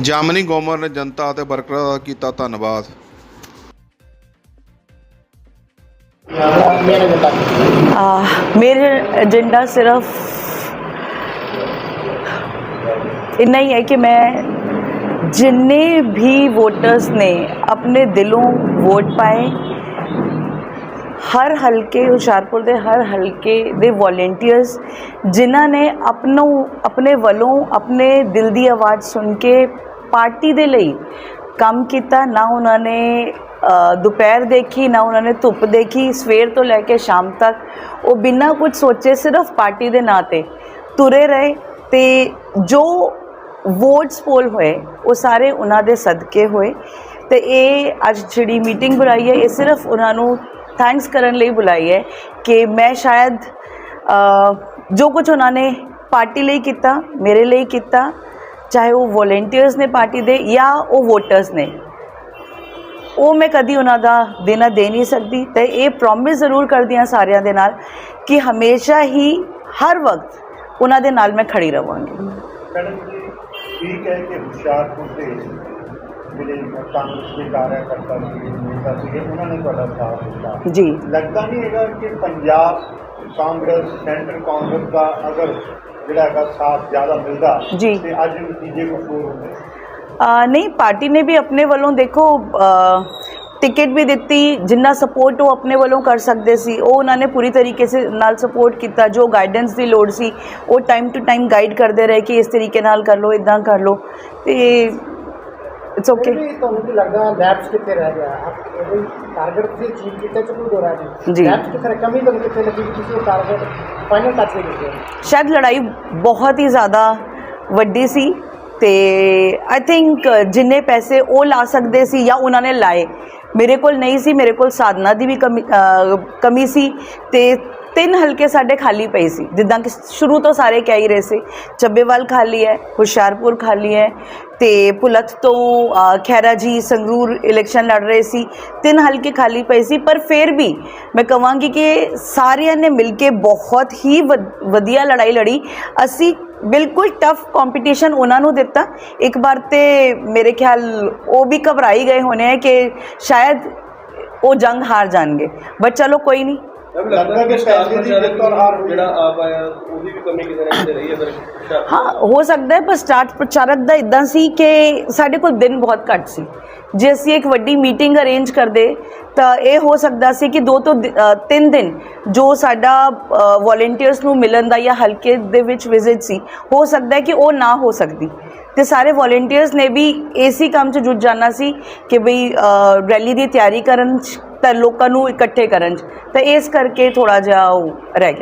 ਜਾਮਨੀ ਗੋਮਰ ਨੇ ਜਨਤਾ ਅਤੇ ਵਰਕਰਾਂ ਦਾ ਕੀਤਾ ਧੰਨਵਾਦ। ਆਹ, ਮੇਰਾ ਏਜੰਡਾ ਸਿਰਫ ਇੰਨਾ ਹੀ ਹੈ ਕਿ ਮੈਂ ਜਿੰਨੇ ਵੀ ਵੋਟਰਸ ਨੇ ਆਪਣੇ ਦਿਲੋਂ ਵੋਟ ਪਾਏ ਹਰ ਹਲਕੇ, ਹੁਸ਼ਿਆਰਪੁਰ ਦੇ ਹਰ ਹਲਕੇ ਦੇ ਵੋਲੰਟੀਅਰਸ ਜਿਨ੍ਹਾਂ ਨੇ ਆਪਣੋ, ਆਪਣੇ ਵੱਲੋਂ ਆਪਣੇ ਦਿਲ ਦੀ ਆਵਾਜ਼ ਸੁਣ ਕੇ ਪਾਰਟੀ ਦੇ ਲਈ ਕੰਮ ਕੀਤਾ, ਨਾ ਉਹਨਾਂ ਨੇ ਦੁਪਹਿਰ ਦੇਖੀ, ਨਾ ਉਹਨਾਂ ਨੇ ਧੁੱਪ ਦੇਖੀ, ਸਵੇਰ ਤੋਂ ਲੈ ਕੇ ਸ਼ਾਮ ਤੱਕ। ਉਹ ਬਿਨਾਂ ਕੁਝ ਸੋਚੇ ਸਿਰਫ ਪਾਰਟੀ ਦੇ ਨਾਂ ਤੇ ਤੁਰੇ ਰਹੇ ਤੇ ਜੋ ਵੋਟਸ ਪੋਲ ਹੋਏ, ਉਹ ਸਾਰੇ ਉਹਨਾਂ ਦੇ ਸਦਕੇ ਹੋਏ। ਤੇ ਇਹ ਅੱਜ ਜਿਹੜੀ ਮੀਟਿੰਗ ਬੁਲਾਈ ਹੈ, ਇਹ ਸਿਰਫ ਉਹਨਾਂ ਨੂੰ ਥੈਂਕਸ ਕਰਨ ਲਈ ਬੁਲਾਈ ਹੈ ਕਿ ਮੈਂ ਸ਼ਾਇਦ ਅ, ਜੋ ਕੁਝ ਉਹਨਾਂ ਨੇ ਪਾਰਟੀ ਲਈ ਕੀਤਾ ਮੇਰੇ ਲਈ ਕੀਤਾ ਚਾਹੇ ਉਹ ਵੋਲੰਟੀਅਰਸ ਨੇ ਪਾਰਟੀ ਦੇ ਜਾਂ ਉਹ ਵੋਟਰਸ ਨੇ ਉਹ ਮੈਂ ਕਦੀ ਉਹਨਾਂ ਦਾ ਦੇਣਾ ਦੇ ਨਹੀਂ ਸਕਦੀ ਤੇ ਇਹ ਪ੍ਰੋਮਿਸ ਜ਼ਰੂਰ ਕਰਦੀ ਹਾਂ ਸਾਰਿਆਂ ਦੇ ਨਾਲ ਕਿ ਹਮੇਸ਼ਾ ਹੀ ਹਰ ਵਕਤ ਉਹਨਾਂ ਦੇ ਨਾਲ ਮੈਂ ਖੜੀ ਰਵਾਂਗੀ। ਮੈਡਮ ਜੀ ਠੀਕ ਹੈ ਕਿ ਹੁਸ਼ਿਆਰਪੁਰ ਦੇ ਜਿਹੜੇ ਕਾਂਗਰਸ ਦੇ ਕਾਰਿਆਕਰਤਾ ਸੀ ਨੇਤਾ ਸੀਗੇ ਉਹਨਾਂ ਨੇ ਤੁਹਾਡਾ ਸਾਥ ਦਿੱਤਾ। ਜੀ। ਲੱਗਦਾ ਨਹੀਂ ਹੈਗਾ ਕਿ ਪੰਜਾਬ ਕਾਂਗਰਸ ਸੈਂਟਰ ਕਾਂਗਰਸ ਦਾ ਅਗਰ ਜਿਹੜਾ ਹੈਗਾ ਸਾਥ ਜ਼ਿਆਦਾ ਮਿਲਦਾ। ਤੇ ਅੱਜ ਨਤੀਜੇ ਕੁਝ ਹੋਰ ਹੁੰਦੇ। ਨਹੀਂ ਪਾਰਟੀ ਨੇ ਵੀ ਆਪਣੇ ਵੱਲੋਂ ਦੇਖੋ ਟਿਕਟ ਵੀ ਦਿੱਤੀ ਜਿੰਨਾ ਸਪੋਰਟ ਉਹ ਆਪਣੇ ਵੱਲੋਂ ਕਰ ਸਕਦੇ ਸੀ ਉਹ ਉਹਨਾਂ ਨੇ ਪੂਰੀ ਤਰੀਕੇ ਸੇ ਨਾਲ ਸਪੋਰਟ ਕੀਤਾ ਜੋ ਗਾਈਡੈਂਸ ਦੀ ਲੋੜ ਸੀ ਉਹ ਟਾਈਮ ਟੂ ਟਾਈਮ ਗਾਈਡ ਕਰਦੇ ਰਹੇ ਕਿ ਇਸ ਤਰੀਕੇ ਨਾਲ ਕਰ ਲਓ ਇਦਾਂ ਕਰ ਲਓ। ਤੇ ਇਟਸ ਓਕੇ ਵੀ ਤੁਹਾਨੂੰ ਕੀ ਲੱਗਦਾ ਲੈਬਸ ਕਿੱਥੇ ਰਹਿ ਗਿਆ? ਆਪ ਇਹ ਟਾਰਗੇਟ ਤੁਸੀਂ ਅਚੀਵ ਕੀਤਾ ਚ ਕੋਈ ਦੋਰਾ ਨਹੀਂ ਜੀ। ਲੈਬਸ ਕਿੱਥੇ ਰਹਿ- ਕਮੀ ਤੁਹਾਨੂੰ ਕਿੱਥੇ ਲੱਗੀ ਕਿ ਤੁਸੀਂ ਉਹ ਟਾਰਗੇਟ ਫਾਈਨਲ ਟੱਚ ਨਹੀਂ ਕੀਤੇ ਸ਼ਾਇਦ ਲੜਾਈ ਬਹੁਤ ਹੀ ਜ਼ਿਆਦਾ ਵੱਡੀ ਸੀ ਤੇ ਆਈ ਥਿੰਕ ਜਿੰਨੇ ਪੈਸੇ ਉਹ ਲਾ ਸਕਦੇ ਸੀ ਜਾਂ ਉਹਨਾਂ ਨੇ ਲਾਏ। ਮੇਰੇ ਕੋਲ ਨਹੀਂ ਸੀ ਮੇਰੇ ਕੋਲ ਸਾਧਨਾ ਦੀ ਵੀ ਕਮੀ ਸੀ ਤੇ ਤਿੰਨ ਹਲਕੇ ਸਾਡੇ ਖਾਲੀ ਪਏ ਸੀ। ਜਿੱਦਾਂ ਕਿ ਸ਼ੁਰੂ ਤੋਂ ਸਾਰੇ ਕਹਿ ਹੀ ਰਹੇ ਸੀ ਚੱਬੇਵਾਲ ਖਾਲੀ ਹੈ ਹੁਸ਼ਿਆਰਪੁਰ ਖਾਲੀ ਹੈ ਤੇ ਪੁਲਤ ਤੋਂ ਅ, ਖੈਰਾ ਜੀ ਸੰਗਰੂਰ ਇਲੈਕਸ਼ਨ ਲੜ ਰਹੇ ਸੀ। ਤਿੰਨ ਹਲਕੇ ਖਾਲੀ ਪਏ ਸੀ ਪਰ ਫਿਰ ਵੀ ਮੈਂ ਕਹਾਂਗੀ ਕਿ ਸਾਰਿਆਂ ਨੇ ਮਿਲ ਕੇ ਬਹੁਤ ਹੀ ਵਧ- ਵਧੀਆ ਲੜਾਈ ਲੜੀ। ਅਸੀਂ ਬਿਲਕੁਲ ਟਫ ਕੰਪੀਟੀਸ਼ਨ ਉਹਨਾਂ ਨੂੰ ਦਿੱਤਾ। ਇੱਕ ਵਾਰ ਤੇ ਮੇਰੇ ਖਿਆਲ ਉਹ ਵੀ ਘਬਰਾਈ ਗਏ ਹੋਣੇ ਹੈ ਕਿ ਸ਼ਾਇਦ ਉਹ ਜੰਗ ਹਾਰ ਜਾਣਗੇ। ਬਟ ਚਲੋ ਕੋਈ ਨਹੀਂ ਲੱਗਦਾ ਕਿ ਪੈਸੇ ਦੀ ਜਿੱਤ ਔਰ ਹਾਰ ਹੋਈ। ਜਿਹੜਾ ਆਪ ਆਇਆ ਉਹਦੀ ਵੀ ਕਮੀ ਕਿਤੇ ਨਾ ਕਿਤੇ ਰਹੀ ਅਗਰ ਹੁਸ਼ਿਆਰਪੁਰ ਹਾਂ ਹੋ ਸਕਦਾ ਹੈ ਪਰ ਸਟਾਰਟ ਪ੍ਰਚਾਰਕ ਦਾ ਇਦਾਂ ਸੀ ਕਿ ਸਾਡੇ ਕੋਲ ਦਿਨ ਬਹੁਤ ਘੱਟ ਸੀ ਜੇ ਅਸੀਂ ਇੱਕ ਵੱਡੀ ਮੀਟਿੰਗ ਅਰੇਂਜ ਕਰਦੇ ਤਾਂ ਇਹ ਹੋ ਸਕਦਾ ਸੀ ਕਿ ਦੋ ਤੋਂ ਤਿੰਨ ਦਿਨ ਜੋ ਸਾਡਾ ਵੋਲੰਟੀਅਰਸ ਨੂੰ ਮਿਲਣ ਦਾ ਜਾਂ ਹਲਕੇ ਦੇ ਵਿੱਚ ਵਿਜ਼ਿਟ ਸੀ ਹੋ ਸਕਦਾ ਹੈ ਕਿ ਉਹ ਨਾ ਹੋ ਸਕਦੀ ਤੇ ਸਾਰੇ ਵੋਲੰਟੀਅਰਸ ਨੇ ਵੀ ਇਸੇ ਕੰਮ 'ਚ ਜੁਟ ਜਾਣਾ ਸੀ ਕਿ ਬਈ ਰੈਲੀ ਦੀ ਤਿਆਰੀ ਕਰਨ 'ਚ ਤਾਂ ਲੋਕਾਂ ਨੂੰ ਇਕੱਠੇ ਕਰਨ 'ਚ। ਤਾਂ ਇਸ ਕਰਕੇ ਥੋੜਾ ਜਿਹਾ ਉਹ ਰਹਿ ਗਿਆ।